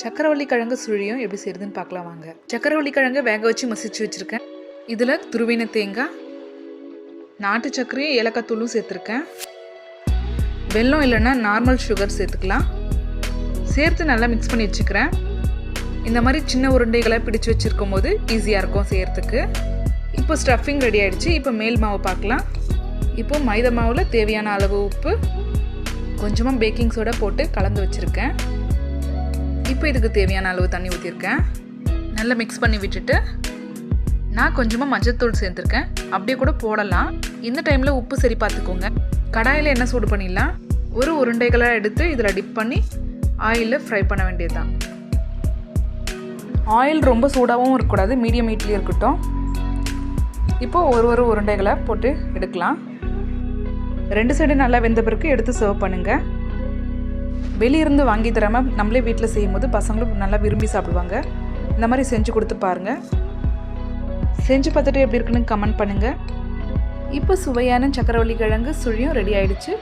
சக்கரவள்ளி கிழங்கு சுழியும் எப்படி செய்யுதுன்னு பார்க்கலாம் வாங்க. சக்கரவள்ளி கிழங்கு வேக வச்சு மசிச்சு வச்சுருக்கேன். இதில் துருவின தேங்காய் நாட்டு சர்க்கரையும் ஏலக்காய் தூளும் சேர்த்துருக்கேன். வெல்லம் இல்லைன்னா நார்மல் சுகர் சேர்த்துக்கலாம். சேர்த்து நல்லா மிக்ஸ் பண்ணி வச்சுக்கிறேன். இந்த மாதிரி சின்ன உருண்டைகளை பிடிச்சு வச்சுருக்கும் போது ஈஸியாக இருக்கும் செய்கிறதுக்கு இப்போ ஸ்டஃபிங் ரெடி ஆகிடுச்சு இப்போ மேல் மாவு பார்க்கலாம். இப்போ மைதா மாவில் தேவையான அளவு உப்பு கொஞ்சமாக பேக்கிங் சோடா போட்டு கலந்து வச்சுருக்கேன். இப்போ இதுக்கு தேவையான அளவு தண்ணி ஊற்றிருக்கேன் நல்லா மிக்ஸ் பண்ணி விட்டுட்டு நான் கொஞ்சமாக மஞ்சத்தூள் சேர்த்துருக்கேன். அப்படியே கூட போடலாம். இந்த டைமில் உப்பு சரி பார்த்துக்கோங்க. கடாயில் என்ன சூடு பண்ணிடலாம்? ஒரு உருண்டைகளாக எடுத்து இதில் டிப் பண்ணி ஆயிலில் ஃப்ரை பண்ண வேண்டியது தான் ஆயில் ரொம்ப சூடாகவும் இருக்கக்கூடாது மீடியம் ஹீட்லேயும் இருக்கட்டும். இப்போது ஒரு ஒரு உருண்டைகளை போட்டு எடுக்கலாம். ரெண்டு சைடு நல்லா வெந்த பிறகு எடுத்து சர்வ் பண்ணுங்கள் வெளியிருந்து வாங்கி தராமல் நம்மளே வீட்டில் செய்யும்போது பசங்களும் நல்லா விரும்பி சாப்பிடுவாங்க. இந்த மாதிரி செஞ்சு கொடுத்து பாருங்கள் செஞ்சு பார்த்துட்டு எப்படி இருக்குன்னு கமெண்ட் பண்ணுங்கள் இப்போ சுவையான சக்கரவள்ளி கிழங்கு சுழியும் ரெடி ஆயிடுச்சு.